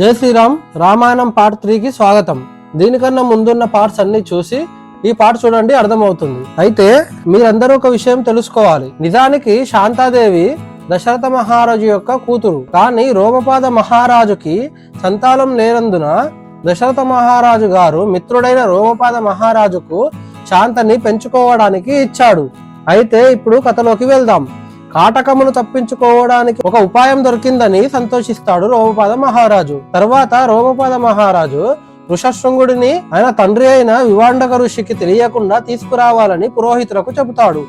జై శ్రీరామ్ రామాయణం పార్ట్ త్రీకి స్వాగతం. దీనికన్నా ముందున్న పార్ట్స్ అన్ని చూసి ఈ పాట చూడండి అర్థమవుతుంది. అయితే మీరందరూ ఒక విషయం తెలుసుకోవాలి. నిజానికి శాంతాదేవి దశరథ మహారాజు యొక్క కూతురు. కానీ రోమపాద మహారాజుకి సంతానం లేనందున దశరథ మహారాజు గారు మిత్రుడైన రోమపాద మహారాజుకు శాంతని పెంచుకోవడానికి ఇచ్చాడు. అయితే ఇప్పుడు కథలోకి వెళ్దాం. కాటకమును తప్పించుకోవడానికి ఒక ఉపాయం దొరికిందని సంతోషిస్తాడు రోమపాద మహారాజు. తర్వాత రోమపాద మహారాజు ఋషశృంగుడిని ఆయన తండ్రి అయిన వివాండక ఋషికి తెలియకుండా తీసుకురావాలని పురోహితులకు చెబుతాడు.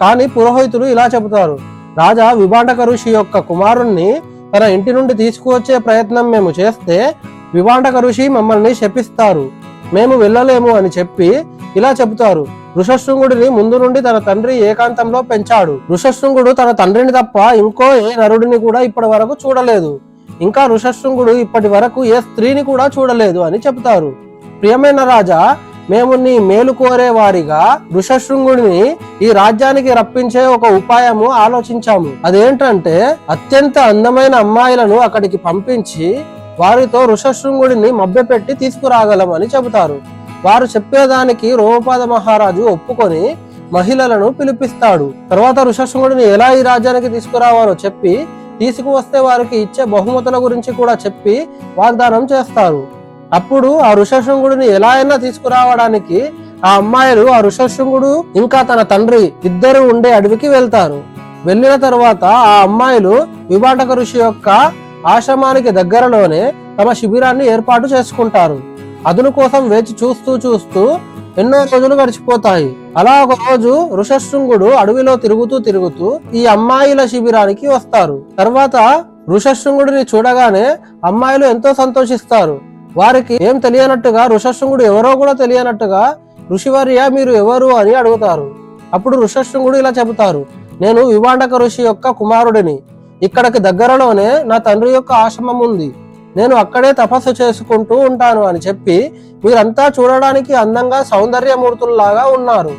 కానీ పురోహితులు ఇలా చెబుతారు. రాజా వివాండక ఋషి యొక్క కుమారుణ్ణి తన ఇంటి నుండి తీసుకువచ్చే ప్రయత్నం మేము చేస్తే వివాండక ఋషి మమ్మల్ని శపిస్తారు. మేము వెళ్ళలేము అని చెప్పి ఇలా చెబుతారు. ఋషశృంగుడిని ముందు నుండి తన తండ్రి ఏకాంతంలో పెంచాడు. ఋషశృంగుడు తన తండ్రిని తప్ప ఇంకో ఏ నరుడిని కూడా ఇప్పటి వరకు చూడలేదు. ఇంకా ఋషశృంగుడు ఇప్పటి వరకు ఏ స్త్రీని కూడా చూడలేదు అని చెబుతారు. ప్రియమైన రాజా మేము నీ మేలు కోరే వారిగా ఋషశృంగుడిని ఈ రాజ్యానికి రప్పించే ఒక ఉపాయము ఆలోచించాము. అదేంటంటే అత్యంత అందమైన అమ్మాయిలను అక్కడికి పంపించి వారితో ఋషశృంగుడిని మభ్యపెట్టి తీసుకురాగలమని చెబుతారు. వారు చెప్పేదానికి రోమపాద మహారాజు ఒప్పుకొని మహిళలను పిలిపిస్తాడు. తర్వాత ఋషశృంగుడిని ఎలా ఈ రాజ్యానికి తీసుకురావాలో చెప్పి తీసుకువస్తే వారికి ఇచ్చే బహుమతుల గురించి కూడా చెప్పి వాగ్దానం చేస్తారు. అప్పుడు ఆ ఋషశృంగుడిని ఎలా అయినా తీసుకురావడానికి ఆ అమ్మాయిలు ఆ ఋషశృంగుడు ఇంకా తన తండ్రి ఇద్దరు ఉండే అడవికి వెళ్తారు. వెళ్ళిన తర్వాత ఆ అమ్మాయిలు విభాటక ఋషి యొక్క ఆశ్రమానికి దగ్గరలోనే తమ శిబిరాన్ని ఏర్పాటు చేసుకుంటారు. అదును కోసం వేచి చూస్తూ చూస్తూ ఎన్నో రోజులు గడిచిపోతాయి. అలా ఒక రోజు ఋషశృంగుడు అడవిలో తిరుగుతూ తిరుగుతూ ఈ అమ్మాయిల శిబిరానికి వస్తారు. తర్వాత ఋషశృంగుడిని చూడగానే అమ్మాయిలు ఎంతో సంతోషిస్తారు. వారికి ఏం తెలియనట్టుగా ఋషశృంగుడు ఎవరో కూడా తెలియనట్టుగా ఋషివర్య మీరు ఎవరు? అని అడుగుతారు. అప్పుడు ఋషశృంగుడు ఇలా చెబుతారు నేను వివాండక ఋషి యొక్క కుమారుడిని. ఇక్కడికి దగ్గరలోనే నా తండ్రి యొక్క ఆశ్రమం ఉంది. నేను అక్కడే తపస్సు చేసుకుంటూ ఉంటాను అని చెప్పి మీరంతా చూడడానికి అందంగా సౌందర్యమూర్తుల్లాగా ఉన్నారు.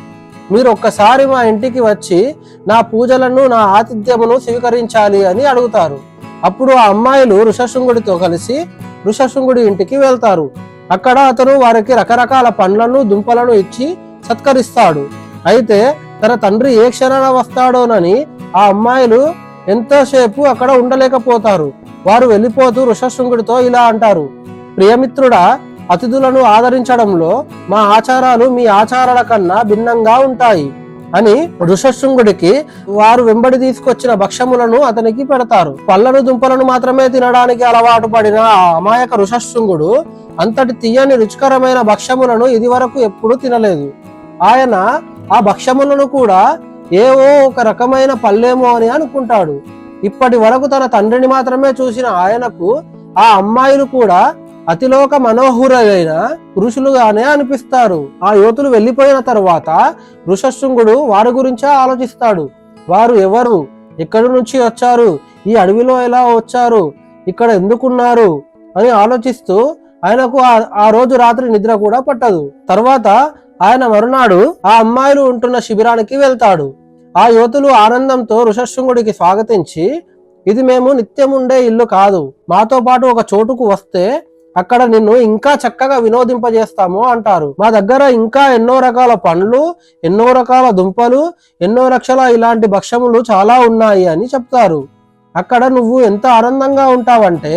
మీరు ఒక్కసారి మా ఇంటికి వచ్చి నా పూజలను నా ఆతిథ్యమును స్వీకరించాలి అని అడుగుతారు. అప్పుడు ఆ అమ్మాయిలు ఋషశృంగుడితో కలిసి ఋషశృంగుడి ఇంటికి వెళ్తారు. అక్కడ అతను వారికి రకరకాల పండ్లను దుంపలను ఇచ్చి సత్కరిస్తాడు. అయితే తన తండ్రి ఏ క్షణాన వస్తాడోనని ఆ అమ్మాయిలు ఎంతసేపు అక్కడ ఉండలేకపోతారు? వారు వెళ్ళిపోతూ ఋషశృంగుడితో ఇలా అంటారు ప్రియమిత్రుడా అతిథులను ఆదరించడంలో మా ఆచారాలు మీ ఆచారాల కన్నా భిన్నంగా ఉంటాయి అని ఋషశృంగుడికి వారు వెంబడి తీసుకొచ్చిన భక్ష్యములను అతనికి పెడతారు. పళ్ళను దుంపలను మాత్రమే తినడానికి అలవాటు పడిన ఆ అమాయక ఋషశృంగుడు అంతటి తీయని రుచికరమైన భక్ష్యములను ఇదివరకు ఎప్పుడూ తినలేదు. ఆయన ఆ భక్ష్యములను కూడా ఏవో ఒక రకమైన పళ్ళేమో అని అనుకుంటాడు. ఇప్పటి వరకు తన తండ్రిని మాత్రమే చూసిన ఆయనకు ఆ అమ్మాయిలు కూడా అతిలోక మనోహురైన పురుషులుగానే అనిపిస్తారు. ఆ యువతులు వెళ్ళిపోయిన తరువాత ఋషశృంగుడు వారి గురించే ఆలోచిస్తాడు. వారు ఎవరు? ఎక్కడి నుంచి వచ్చారు? ఈ అడవిలో ఎలా వచ్చారు? ఇక్కడ ఎందుకున్నారు? అని ఆలోచిస్తూ ఆయనకు ఆ రోజు రాత్రి నిద్ర కూడా పట్టదు. తర్వాత ఆయన మరునాడు ఆ అమ్మాయిలు ఉంటున్న శిబిరానికి వెళ్తాడు. ఆ యువతులు ఆనందంతో ఋషశృంగుడికి స్వాగతించి ఇది మేము నిత్యం ఉండే ఇల్లు కాదు. మాతో పాటు ఒక చోటుకు వస్తే అక్కడ నిన్ను ఇంకా చక్కగా వినోదింపజేస్తాము అంటారు. మా దగ్గర ఇంకా ఎన్నో రకాల పండ్లు ఎన్నో రకాల దుంపలు ఎన్నో లక్షల ఇలాంటి భక్ష్యములు చాలా ఉన్నాయి అని చెప్తారు. అక్కడ నువ్వు ఎంత ఆనందంగా ఉంటావంటే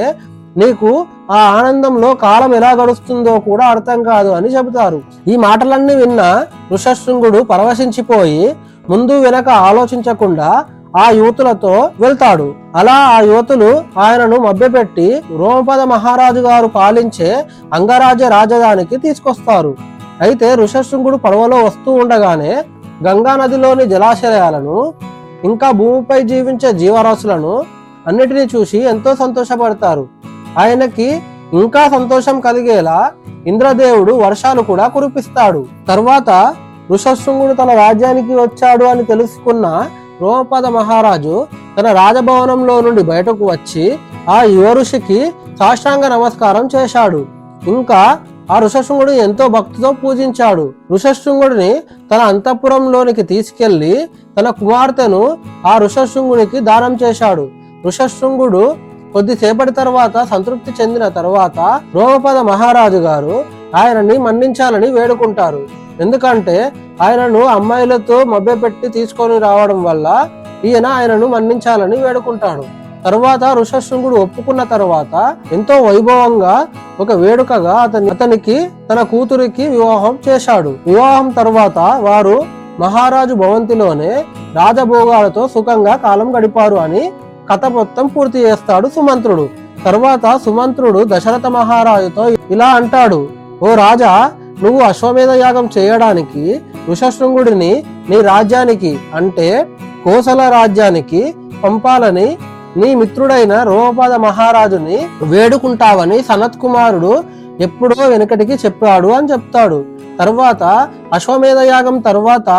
నీకు ఆ ఆనందంలో కాలం ఎలా గడుస్తుందో కూడా అర్థం కాదు అని చెబుతారు. ఈ మాటలన్నీ విన్న ఋషశృంగుడు పరవశించిపోయి ముందు వెనక ఆలోచించకుండా ఆ యువతులతో వెళ్తాడు. అలా ఆ యువతులు ఆయనను మభ్యపెట్టి రోమపద మహారాజు గారు పాలించే అంగరాజ్య రాజధానికి తీసుకొస్తారు. అయితే ఋషశృంగుడు పడవలో వస్తూ ఉండగానే గంగా నదిలోని జలాశయాలను ఇంకా భూమిపై జీవించే జీవరాశులను అన్నిటినీ చూసి ఎంతో సంతోషపడతారు. ఆయనకి ఇంకా సంతోషం కలిగేలా ఇంద్రదేవుడు వర్షాలు కూడా కురిపిస్తాడు. తర్వాత ఋషశృంగుడు తన రాజ్యానికి వచ్చాడు అని తెలుసుకున్న రోమపద మహారాజు తన రాజభవనంలో నుండి బయటకు వచ్చి ఆ యువ ఋషికి సాష్టాంగ నమస్కారం చేశాడు. ఇంకా ఆ ఋషశృంగుడు ఎంతో భక్తితో పూజించాడు. ఋషశృంగుడిని తన అంతఃపురంలోనికి తీసుకెళ్ళి తన కుమార్తెను ఆ ఋషశృంగునికి దానం చేశాడు. ఋషశృంగుడు కొద్దిసేపటి తర్వాత సంతృప్తి చెందిన తర్వాత రోమపద మహారాజు గారు ఆయనని మన్నించాలని వేడుకుంటారు. ఎందుకంటే ఆయనను అమ్మాయిలతో మభ్యపెట్టి తీసుకొని రావడం వల్ల ఈయన ఆయనను మన్నించాలని వేడుకుంటాడు. తర్వాత ఋషశృంగుడు ఒప్పుకున్న తర్వాత ఎంతో వైభవంగా ఒక వేడుకగా అతని అతనికి తన కూతురికి వివాహం చేశాడు. వివాహం తర్వాత వారు మహారాజు భవంతిలోనే రాజభోగాలతో సుఖంగా కాలం గడిపారు అని కథ మొత్తం పూర్తి చేస్తాడు సుమంత్రుడు. తర్వాత సుమంత్రుడు దశరథ మహారాజుతో ఇలా అంటాడు ఓ రాజా నువ్వు అశ్వమేధ యాగం చేయడానికి ఋషశృంగుడిని నీ రాజ్యానికి అంటే కోసల రాజ్యానికి పంపాలని నీ మిత్రుడైన రోమపాద మహారాజుని వేడుకుంటావని సనత్ కుమారుడు ఎప్పుడో వెనుకటికి చెప్పాడు అని చెప్తాడు. తర్వాత అశ్వమేధ యాగం తర్వాత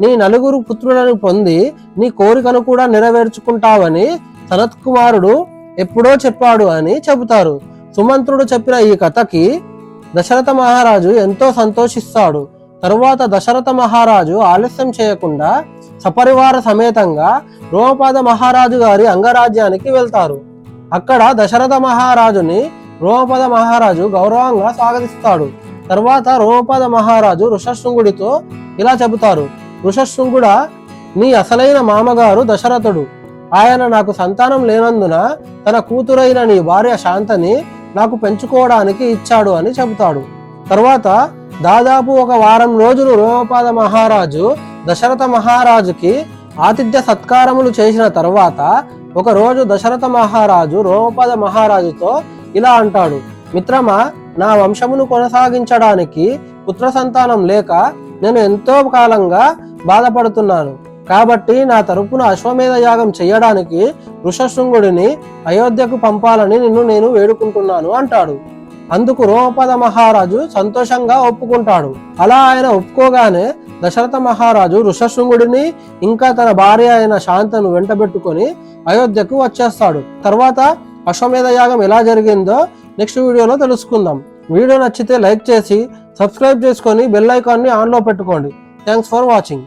నీ నలుగురు పుత్రులను పొంది నీ కోరికను కూడా నెరవేర్చుకుంటావని సనత్ కుమారుడు ఎప్పుడో చెప్పాడు అని చెబుతారు. సుమంత్రుడు చెప్పిన ఈ కథకి దశరథ మహారాజు ఎంతో సంతోషిస్తాడు. తరువాత దశరథ మహారాజు ఆలస్యం చేయకుండా సపరివార సమేతంగా రోమపాద మహారాజు గారి అంగరాజ్యానికి వెళ్తారు. అక్కడ దశరథ మహారాజుని రోమపద మహారాజు గౌరవంగా స్వాగతిస్తాడు. తర్వాత రోమపద మహారాజు ఋషశృంగుడితో ఇలా చెబుతారు. ఋషశృంగుడ నీ అసలైన మామగారు దశరథుడు. ఆయన నాకు సంతానం లేనందున తన కూతురైన నీ భార్య శాంతని నాకు పెంచుకోవడానికి ఇచ్చాడు అని చెబుతాడు. తర్వాత దాదాపు ఒక వారం రోజులు రోమపాద మహారాజు దశరథ మహారాజుకి ఆతిథ్య సత్కారములు చేసిన తర్వాత ఒకరోజు దశరథ మహారాజు రోమపద మహారాజుతో ఇలా అంటాడు మిత్రమా నా వంశమును కొనసాగించడానికి పుత్ర సంతానం లేక నేను ఎంతో కాలంగా బాధపడుతున్నాను. కాబట్టి నా తరపున అశ్వమేధ యాగం చేయడానికి ఋషశృంగుడిని అయోధ్యకు పంపాలని నిన్ను నేను వేడుకుంటున్నాను అంటాడు. అందుకు రోమపద మహారాజు సంతోషంగా ఒప్పుకుంటాడు. అలా ఆయన ఒప్పుకోగానే దశరథ మహారాజు ఋషశృంగుడిని ఇంకా తన భార్య అయిన శాంతను వెంటబెట్టుకొని అయోధ్యకు వచ్చేస్తాడు. తర్వాత అశ్వమేధ యాగం ఎలా జరిగిందో నెక్స్ట్ వీడియోలో తెలుసుకుందాం. వీడియో నచ్చితే లైక్ చేసి సబ్స్క్రైబ్ చేసుకొని బెల్ ఐకాన్ని ఆన్లో పెట్టుకోండి. Thanks for watching.